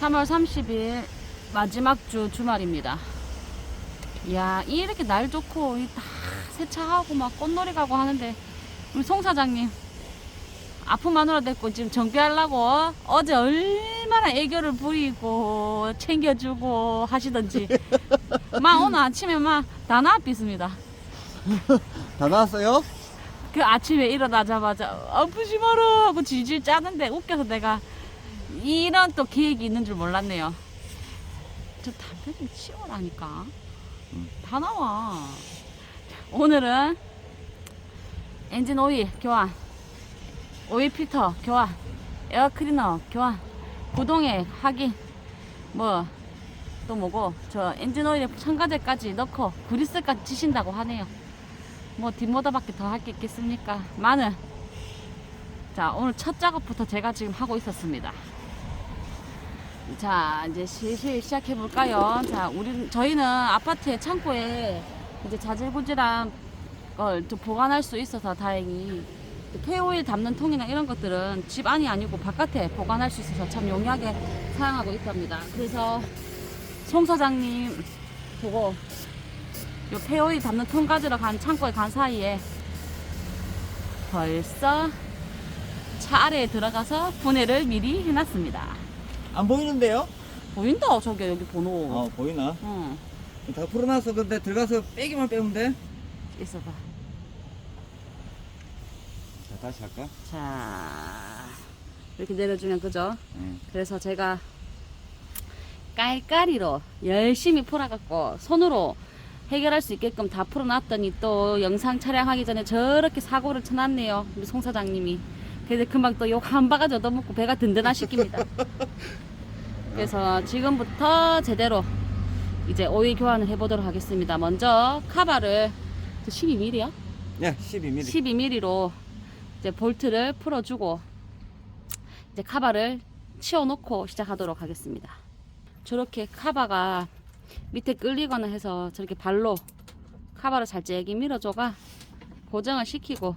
3월 30일 마지막 주 주말입니다. 이야, 이렇게 날 좋고, 이다 세차하고 막 꽃놀이 가고 하는데, 우리 송 사장님, 아픈 마누라 됐고, 지금 정비하려고 어제 얼마나 애교를 부리고, 챙겨주고 하시던지. 막 오늘 아침에 막다 나왔겠습니다. 다 나왔어요? 그 아침에 일어나자마자 아프지 마라 하고 질질 짜는데 웃겨서 내가 이런 또 계획이 있는 줄 몰랐네요. 저 담배 좀 치워라니까. 다 나와. 오늘은 엔진 오일 교환, 오일 필터 교환, 에어 클리너 교환, 구동액 확인, 뭐 또 뭐고 저 엔진 오일에 첨가제까지 넣고 그리스까지 치신다고 하네요. 뭐 뒷모다밖에 더 할 게 있겠습니까? 많은 자 오늘 첫 작업부터 제가 지금 하고 있었습니다. 자 이제 슬슬 시작해 볼까요? 자 우리 저희는 아파트의 창고에 이제 자질구질한 걸 좀 보관할 수 있어서 다행히 폐오일 담는 통이나 이런 것들은 집 안이 아니고 바깥에 보관할 수 있어서 참 용이하게 사용하고 있답니다. 그래서 송 사장님 보고 요 폐오일 담는 통 가지러 간 창고에 간 사이에 벌써 차 아래에 들어가서 분해를 미리 해놨습니다. 안 보이는데요? 보인다 저기 여기 번호. 어 보이나? 응 다 풀어놨어 근데 들어가서 빼기만 빼면 돼? 있어봐. 자 다시 할까? 자 이렇게 내려주면 그죠? 응. 그래서 제가 깔깔이로 열심히 풀어갖고 손으로 해결할 수 있게끔 다 풀어놨더니 또 영상 촬영하기 전에 저렇게 사고를 쳐놨네요 우리 송 사장님이 그래서 금방 또 욕 한 바가지 얻어먹고 배가 든든하시킵니다 그래서 지금부터 제대로 이제 오일 교환을 해보도록 하겠습니다 먼저 카바를 12mm야? 예 12mm 12mm로 이제 볼트를 풀어주고 이제 카바를 치워놓고 시작하도록 하겠습니다. 저렇게 카바가 밑에 끌리거나 해서 저렇게 발로 카바를 살짝이 밀어줘가 고정을 시키고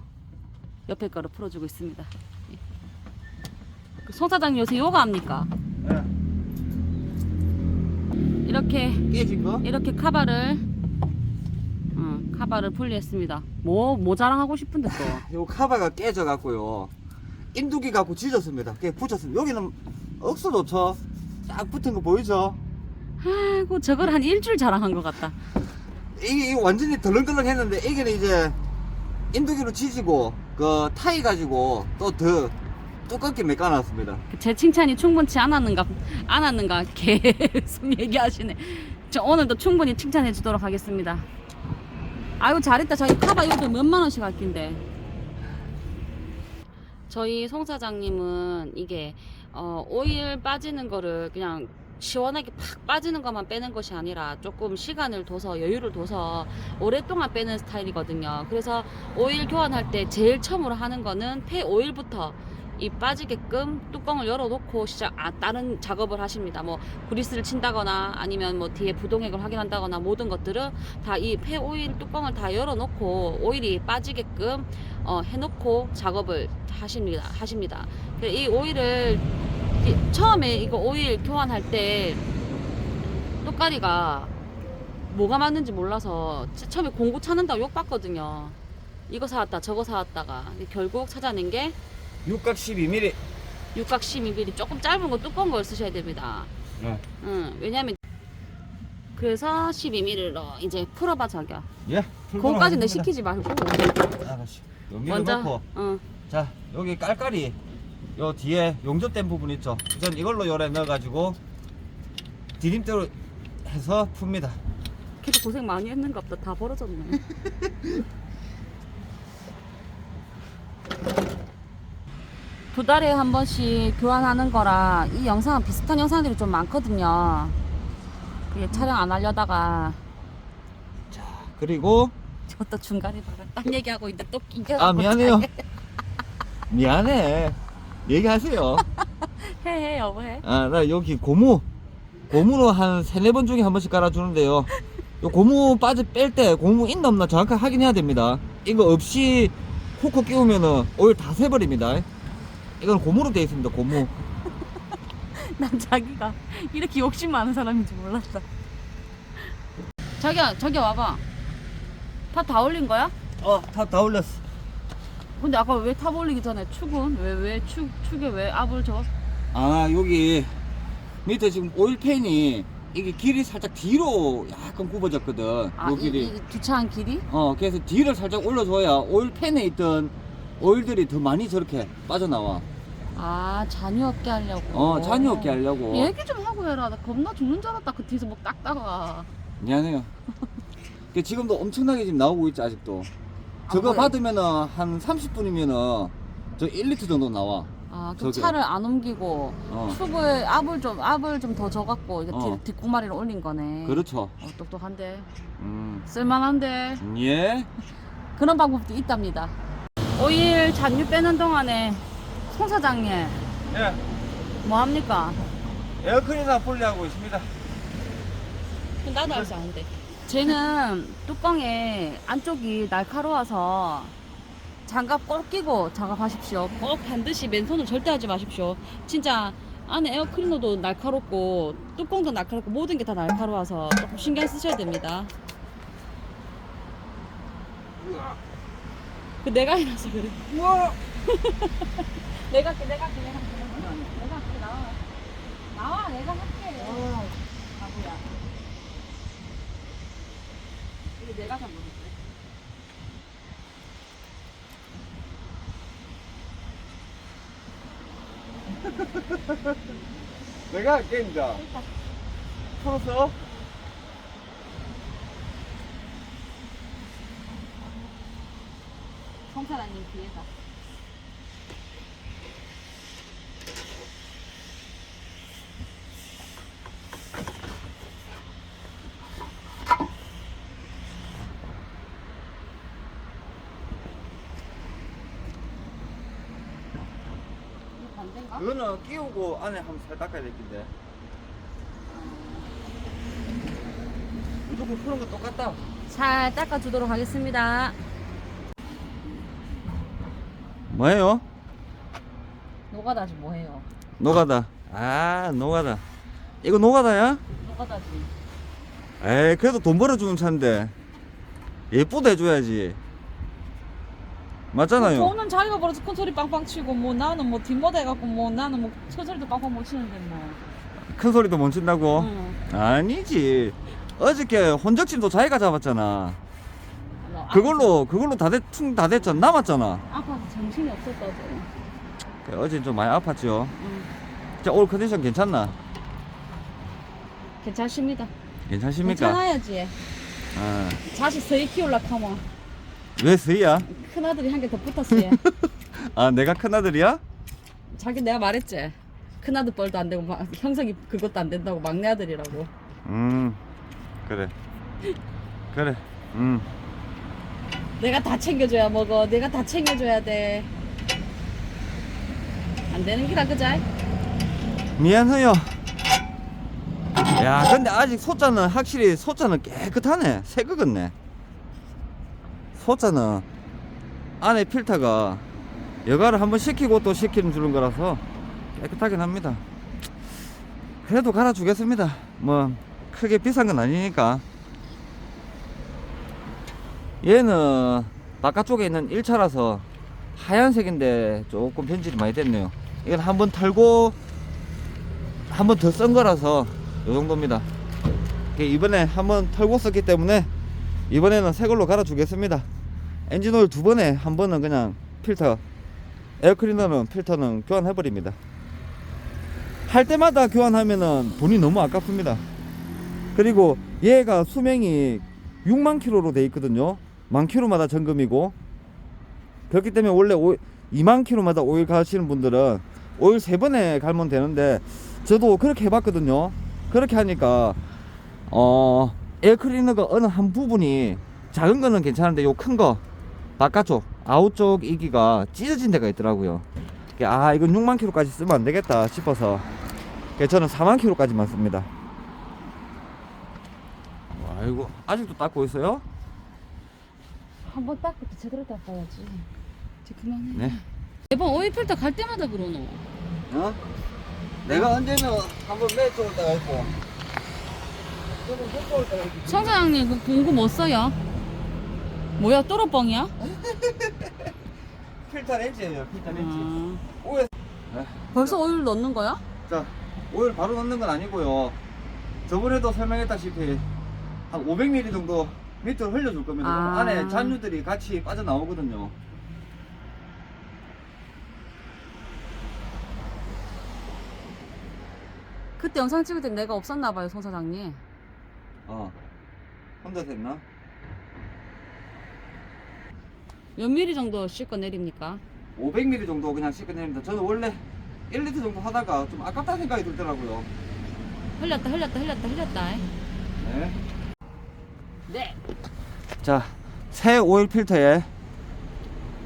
옆에 거를 풀어주고 있습니다. 예. 그송 사장님 요새 요가 합니까? 예. 이렇게 깨진 거? 이렇게 카바를 어, 카바를 분리했습니다. 뭐, 뭐 자랑하고 싶은데 또. 요 카바가 깨져 갖고요 인두기 갖고 지졌습니다 그게 붙였습니다 여기는 억수 좋죠 딱 붙은 거 보이죠? 아이고 저걸 한 일주일 자랑한 것 같다. 이게, 이게 완전히 덜렁덜렁 했는데 이게는 이제 인두기로 지지고 그 타이 가지고 또 더 두껍게 메꿔놨습니다 제 칭찬이 충분치 않았는가 않았는가 계속 얘기하시네. 저 오늘도 충분히 칭찬해 주도록 하겠습니다. 아이고 잘했다. 저희 카바 이것도 몇만 원씩 아낀데. 저희 송 사장님은 이게 어, 오일 빠지는 거를 그냥 시원하게 팍 빠지는 것만 빼는 것이 아니라 조금 시간을 둬서 여유를 둬서 오랫동안 빼는 스타일이거든요. 그래서 오일 교환할 때 제일 처음으로 하는 거는 폐 오일부터 이 빠지게끔 뚜껑을 열어놓고 시작 아 다른 작업을 하십니다. 뭐 그리스를 친다거나 아니면 뭐 뒤에 부동액을 확인한다거나 모든 것들은 다 이 폐 오일 뚜껑을 다 열어놓고 오일이 빠지게끔 어, 해놓고 작업을 하십니다. 하십니다. 이 오일을 이- 처음에 이거 오일 교환할 때 똑가리가 뭐가 맞는지 몰라서 처- 처음에 공구 찾는다고 욕받거든요. 이거 사왔다 저거 사왔다가. 결국 찾아낸 게 육각 12mm 육각 12mm 조금 짧은 거 두꺼운 걸 쓰셔야 됩니다. 네. 응, 왜냐면 그래서 12mm로 이제 풀어봐 자기야. 예? 그거까지 내 시키지 말고. 알았어 여기 먼저 어, 자 여기 깔깔이 요 뒤에 용접된 부분 있죠 전 이걸로 요래 넣어가지고 디딤대로 해서 풉니다 걔도 고생 많이 했는가 보다 다 벌어졌네. 두 달에 한 번씩 교환하는 거라 이 영상은 비슷한 영상들이 좀 많거든요. 그게 촬영 안 하려다가 그리고 저것도 중간에 딴 얘기하고 있는데 또 끼겨. 아 미안해요 미안해 얘기하세요 해해 여보 해. 아 나 여기 고무 고무로 한 세네 번 중에 한 번씩 깔아주는데요 요 고무 빠져 뺄때 고무 있나 없나 정확하게 확인해야 됩니다 이거 없이 후크 끼우면은 오일 다 새버립니다 이건 고무로 되어 있습니다 고무 난 자기가 이렇게 욕심 많은 사람인지 몰랐다. 자기야, 자기 와봐. 다 다 올린 거야? 어 다 다 올렸어 근데 아까 왜탑 올리기 전에 축은 왜 왜 축 축에 왜 압을 줘? 아 여기 밑에 지금 오일팬이 이게 길이 살짝 뒤로 약간 굽어졌거든 아, 요 이, 길이 이 주차한 길이? 어 그래서 뒤를 살짝 올려줘야 오일팬에 있던 오일들이 더 많이 저렇게 빠져나와 아 잔유 없게 하려고. 어 잔이 없게 하려고 얘기 좀 하고 해라. 나 겁나 죽는 줄 알았다. 그 뒤에서 막 닦다가. 미안해요 그 지금도 엄청나게 지금 나오고 있지 아직도 저거 아? 받으면은 한 30분이면은 저 1리터 정도 나와 아, 그. 차를 안 옮기고 어 축을 압을 좀 압을 좀 더 줘갖고 이거 어. 뒷, 뒷구마리를 올린 거네. 그렇죠 어, 똑똑한데 음. 쓸만한데 예 그런 방법도 있답니다. 오일 잔유 빼는 동안에 송 사장님 예. 뭐 합니까? 에어컨이나 분리하고 있습니다 나도 알지 않은데. 쟤는 뚜껑에 안쪽이 날카로워서 장갑 꼭 끼고 작업하십시오. 꼭 반드시 맨손으로 절대 하지 마십시오. 진짜 안에 에어클리너도 날카롭고 뚜껑도 날카롭고 모든 게 다 날카로워서 조금 신경 쓰셔야 됩니다. 그 내가 해놔서 그래. 우와 내가 할게, 내가 할게, 내가 할게. 내가 할게, 나와. 나와, 내가 할게. 바보야. 이거 내가 잡는 거지. 내가 할게 이제 풀었어? 성사장님 뒤에다. 이거 반대인가? 그거는 끼우고 안에 한번 살 닦아야 될 텐데 무조건 푸는 거 똑같다 잘 닦아주도록 하겠습니다. 뭐예요? 노가다지 뭐해요? 노가다 아 노가다 이거 노가다야? 노가다지. 에이 그래도 돈 벌어주는 차인데 예쁘다 해줘야지 맞잖아요 저는 자기가 벌어서 큰 소리 빵빵 치고 뭐 나는 뭐 뒷모다 해갖고 뭐 나는 뭐 처소리도 빵빵 못 치는데 뭐. 큰 소리도 못 친다고? 응. 아니지 어저께 혼적심도 자기가 잡았잖아 너 그걸로 그걸로 다 됐, 퉁다 됐잖아 남았잖아 아파서 정신이 없었다 어제. 그래, 어제 좀 많이 아팠죠 응. 자 오늘 컨디션 괜찮나? 괜찮습니다. 괜찮습니까? 괜찮아야지. 아, 자식 서희 키울라 하면 왜 스이야? 큰 아들이 한 개 더 붙었어요. 아 내가 큰아들이야? 자기 내가 말했지. 큰 아들 뻘도 안 되고 막 형석이 그것도 안 된다고 막내 아들이라고. 음 그래 그래 음 내가 다 챙겨줘야 먹어. 내가 다 챙겨줘야 돼. 안 되는 기라 그자. 미안해요 야 근데 아직 소자는 확실히 소자는 깨끗하네 새거 같네 소자는 안에 필터가 여가를 한번 시키고 또 시키는 주는 거라서 깨끗하긴 합니다. 그래도 갈아주겠습니다. 뭐 크게 비싼 건 아니니까. 얘는 바깥쪽에 있는 1차라서 하얀색인데 조금 변질이 많이 됐네요. 이건 한번 털고 한 번 더 쓴 거라서 요 정도입니다. 이번에 한번 털고 썼기 때문에 이번에는 새 걸로 갈아 주겠습니다 엔진오일 두 번에 한 번은 그냥 필터 에어클리너는 필터는 교환해 버립니다. 할 때마다 교환하면은 돈이 너무 아깝습니다. 그리고 얘가 수명이 6만 킬로로 돼 있거든요. 만 킬로마다 점검이고. 그렇기 때문에 원래 오, 2만 킬로마다 오일 가시는 분들은 오일 세 번에 갈면 되는데 저도 그렇게 해봤거든요. 그렇게 하니까 어 에어클리너가 어느 한 부분이 작은 거는 괜찮은데 요 큰 거 바깥쪽 아웃 쪽 이기가 찢어진 데가 있더라고요. 아 이건 6만 킬로까지 쓰면 안 되겠다 싶어서 저는 4만 킬로까지만 씁니다. 아이고 아직도 닦고 있어요? 한 번 닦고 또 제대로 닦아야지. 이제 그만해. 네. 매번 오일 필터 갈 때마다 그러노. 어? 내가 언제는 한번 매 쪽을 따가 있고 저는 몇 쪽을 따가 있고 성 사장님 그 공구 뭐 써요? 뭐야 또로뻥이야? 필터 렌즈예요 필터 렌즈 아, 오일 벌써 오일 넣는 거야? 자 오일 바로 넣는 건 아니고요 저번에도 설명했다시피 한 500ml 정도 밑으로 흘려줄 겁니다 아. 안에 잔유들이 같이 빠져나오거든요 그때 영상 찍을 때 내가 없었나 봐요 성 사장님 어 혼자 됐나? 몇 미리 정도 씻고 내립니까? 500ml 정도 그냥 씻어냅니다 저는 원래 1리터 정도 하다가 좀 아깝다는 생각이 들더라고요 흘렸다 흘렸다 흘렸다 흘렸다 네. 네 자, 새 오일 필터에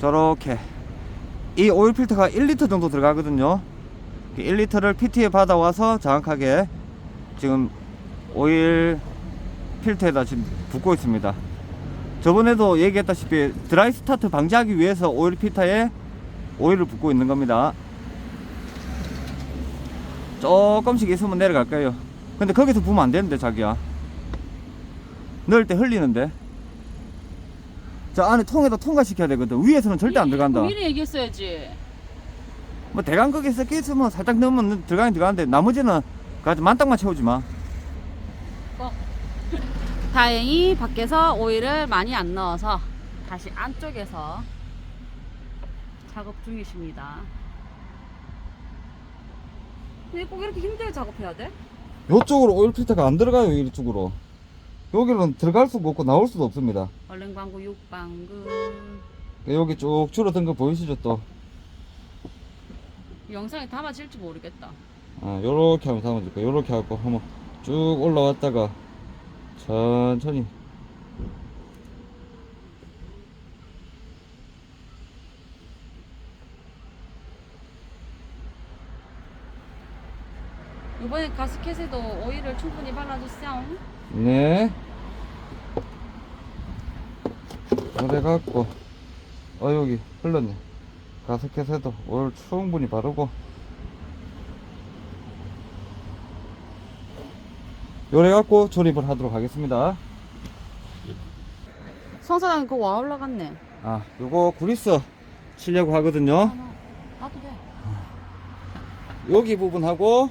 저렇게 이 오일 필터가 1리터 정도 들어가거든요. 1리터를 PT에 받아와서 정확하게 지금 오일 필터에다 지금 붓고 있습니다. 저번에도 얘기했다시피 드라이 스타트 방지하기 위해서 오일 필터에 오일을 붓고 있는 겁니다. 조금씩 있으면 내려갈 거예요. 근데 거기서 부으면 안 되는데 자기야. 넣을 때 흘리는데. 저 안에 통에다 통과시켜야 되거든. 위에서는 절대 안 들어간다. 미리 얘기했어야지 뭐 대강 거기 섞여 있으면 살짝 넣으면 들어가긴 들어가는데 나머지는 가지 만땅만 채우지 마. 다행히 밖에서 오일을 많이 안 넣어서 다시 안쪽에서 작업 중이십니다 근데 꼭 이렇게 힘들게 작업해야 돼? 요쪽으로 오일 필터가 안 들어가요. 이쪽으로. 여기는 들어갈 수가 없고 나올 수도 없습니다. 얼른 광고 6방금 여기 쭉 줄어든 거 보이시죠 또? 영상에 담아질지 모르겠다 아, 요렇게 하면 담아줄 거야. 요렇게 하고 한번 쭉 올라왔다가 천천히 이번에 가스켓에도 오일을 충분히 발라주세요 네. 그래 갖고 어 여기 흘렀네. 가스켓에도 오일 충분히 바르고 요래 갖고 조립을 하도록 하겠습니다. 성사장 그거 와 올라갔네 아, 요거 구리스 치려고 하거든요. 아, 나도 돼 여기 부분하고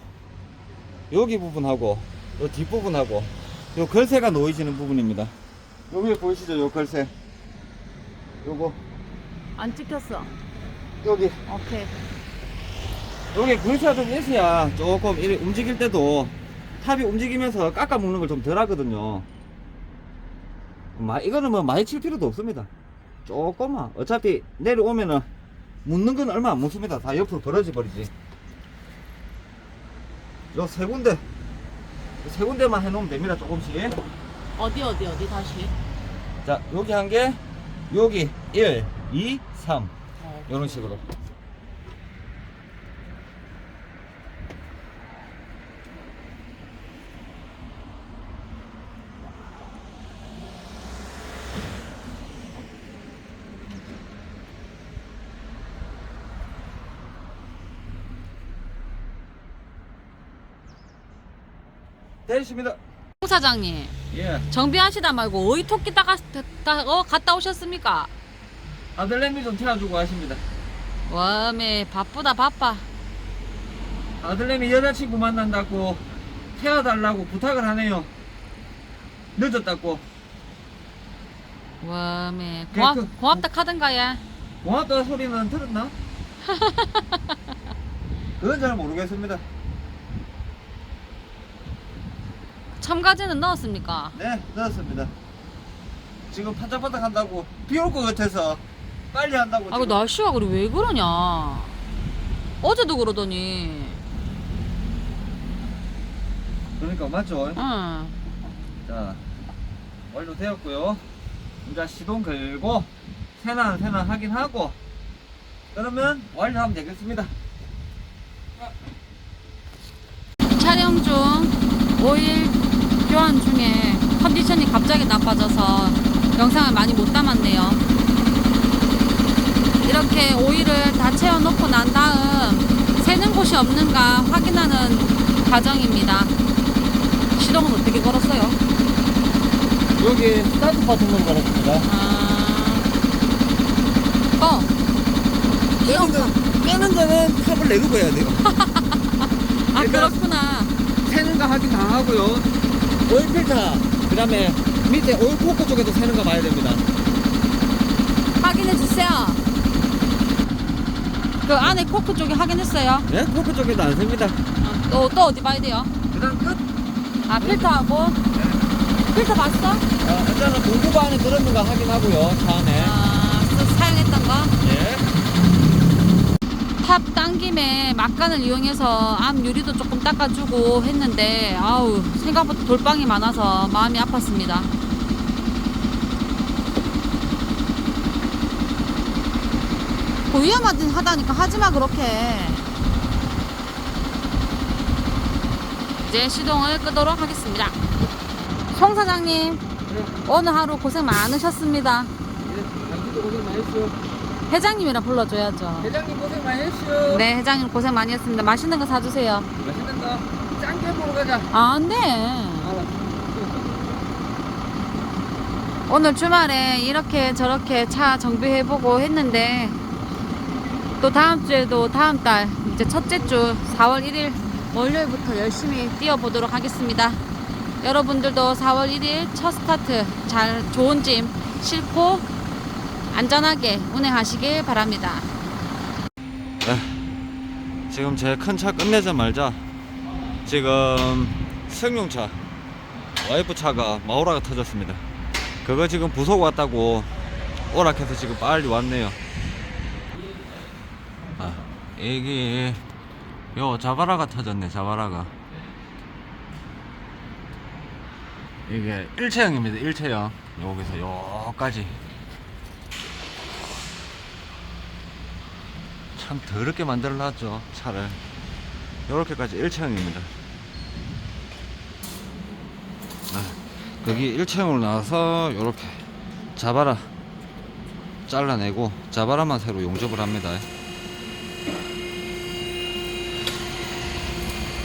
여기 부분하고 요 뒷부분하고 요 걸쇠가 놓이지는 부분입니다. 여기 보이시죠? 요 걸쇠. 요거 안 찍혔어 여기 오케이 여기 구리스가 좀 있어야 조금 움직일 때도 탑이 움직이면서 깎아 먹는 걸 좀 덜 하거든요. 마, 이거는 뭐 많이 칠 필요도 없습니다. 조금만. 어차피 내려오면은 묻는 건 얼마 안 묻습니다. 다 옆으로 벌어져 버리지. 요 세 군데, 세 군데만 해놓으면 됩니다. 조금씩. 어디 어디 어디 다시 자, 여기 한 개, 여기 1, 2, 3. 어. 이런 식으로. 되십니다. 송 사장님 예. 정비하시다 말고 어이 토끼 따가 다, 어, 갔다 오셨습니까? 아들내미 좀 태워주고 하십니다. 와매 바쁘다 바빠 아들내미 여자친구 만난다고 태워달라고 부탁을 하네요. 늦었다고. 와매 그- 고맙, 그- 고맙다 카든가 야 고맙다 소리는 들었나? 그건 잘 모르겠습니다. 첨가제는 넣었습니까? 네, 넣었습니다. 지금 반짝반짝 한다고 비 올 것 같아서 빨리 한다고. 아, 그 지금. 날씨가 그래 왜 그러냐 어제도 그러더니 그러니까 맞죠? 응 자, 완료되었고요. 이제 시동 걸고 세난 세난 확인하고 그러면 완료하면 되겠습니다. 촬영 중 오일 교환 중에 컨디션이 갑자기 나빠져서 영상을 많이 못 담았네요. 이렇게 오일을 다 채워 놓고 난 다음 새는 곳이 없는가 확인하는 과정입니다. 시동은 어떻게 걸었어요? 여기 스타트 버튼으로 걸었습니다. 아, 어, 빼는, 거, 빼는 거는 탑을 내리고 해야 돼요. 아 일단- 그렇구나. 새는 거 확인 다 하고요. 오일 필터, 그 다음에 밑에 오일 코크 쪽에도 새는 거 봐야 됩니다. 확인해 주세요. 그 안에 코크 쪽에 확인했어요. 네? 코크 쪽에도 안 셉니다. 또, 또 어디 봐야 돼요? 그 다음 끝. 아, 필터하고? 필터 봤어? 아, 일단은 공구바 안에 들었는가 확인하고요. 차 안에. 아, 스- 사용했던 거? 예. 탑 당김에 막간을 이용해서 앞 유리도 조금 닦아주고 했는데, 아우, 생각보다 돌빵이 많아서 마음이 아팠습니다. 그 위험하다니까 하지마, 그렇게. 이제 시동을 끄도록 하겠습니다. 송 사장님, 오늘 하루 고생 많으셨습니다. 당신도 고생 많이 했어요. 회장님이라 불러줘야죠. 회장님 고생 많이 했어요. 네, 회장님 고생 많이 했습니다. 맛있는 거 사주세요. 맛있는 거. 짱게 보러 가자. 아, 안 돼. 오늘 주말에 이렇게 저렇게 차 정비해보고 했는데, 또 다음 주에도 다음 달, 이제 첫째 주 4월 1일 월요일부터 열심히 뛰어보도록 하겠습니다. 여러분들도 4월 1일 첫 스타트 잘, 좋은 짐 싣고 안전하게 운행하시길 바랍니다. 네. 지금 제 큰 차 끝내자 말자. 지금 승용차 와이프 차가 마우라가 터졌습니다. 그거 지금 부속 왔다고 오락해서 지금 빨리 왔네요. 아, 이게 요 자바라가 터졌네. 자바라가. 이게 일체형입니다. 일체형. 여기서 요까지 참 더럽게 만들어 놨죠 차를. 요렇게까지 일체형입니다. 네, 거기 일체형으로 나와서 요렇게 자바라 잘라내고 자바라만 새로 용접을 합니다.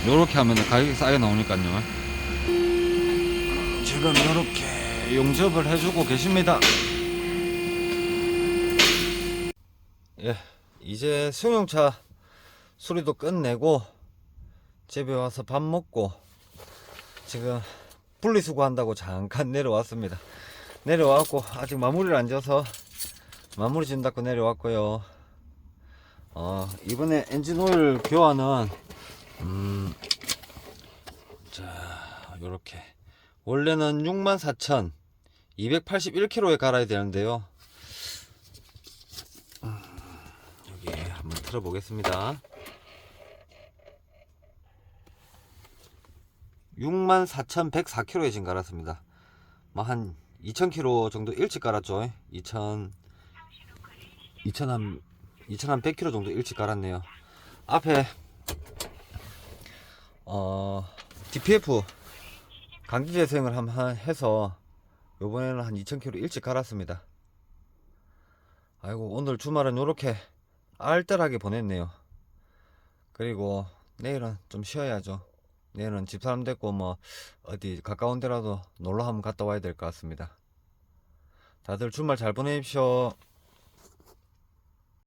요렇게 하면 가격이 싸게 나오니까요. 지금 요렇게 용접을 해주고 계십니다. 예, 이제 승용차 수리도 끝내고 집에 와서 밥 먹고 지금 분리수거 한다고 잠깐 내려왔습니다. 내려왔고 아직 마무리를 안 지어서 마무리 진다고 내려왔고요. 어, 이번에 엔진 오일 교환은 음, 자, 요렇게 원래는 64,281km에 갈아야 되는데요. 여기 한번 틀어보겠습니다. 64,104km에 지금 갈았습니다. 뭐한 2,000km 정도 일찍 갈았죠. 2,000, 2,000한, 2,100km 정도 일찍 갈았네요. 앞에, 어, DPF 강기 재생을 한번 해서 요번에는 한 2,000km 일찍 갈았습니다. 아이고 오늘 주말은 요렇게 알뜰하게 보냈네요. 그리고 내일은 좀 쉬어야죠. 내일은 집사람 됐고 뭐 어디 가까운 데라도 놀러 한번 갔다 와야 될 것 같습니다. 다들 주말 잘 보내십시오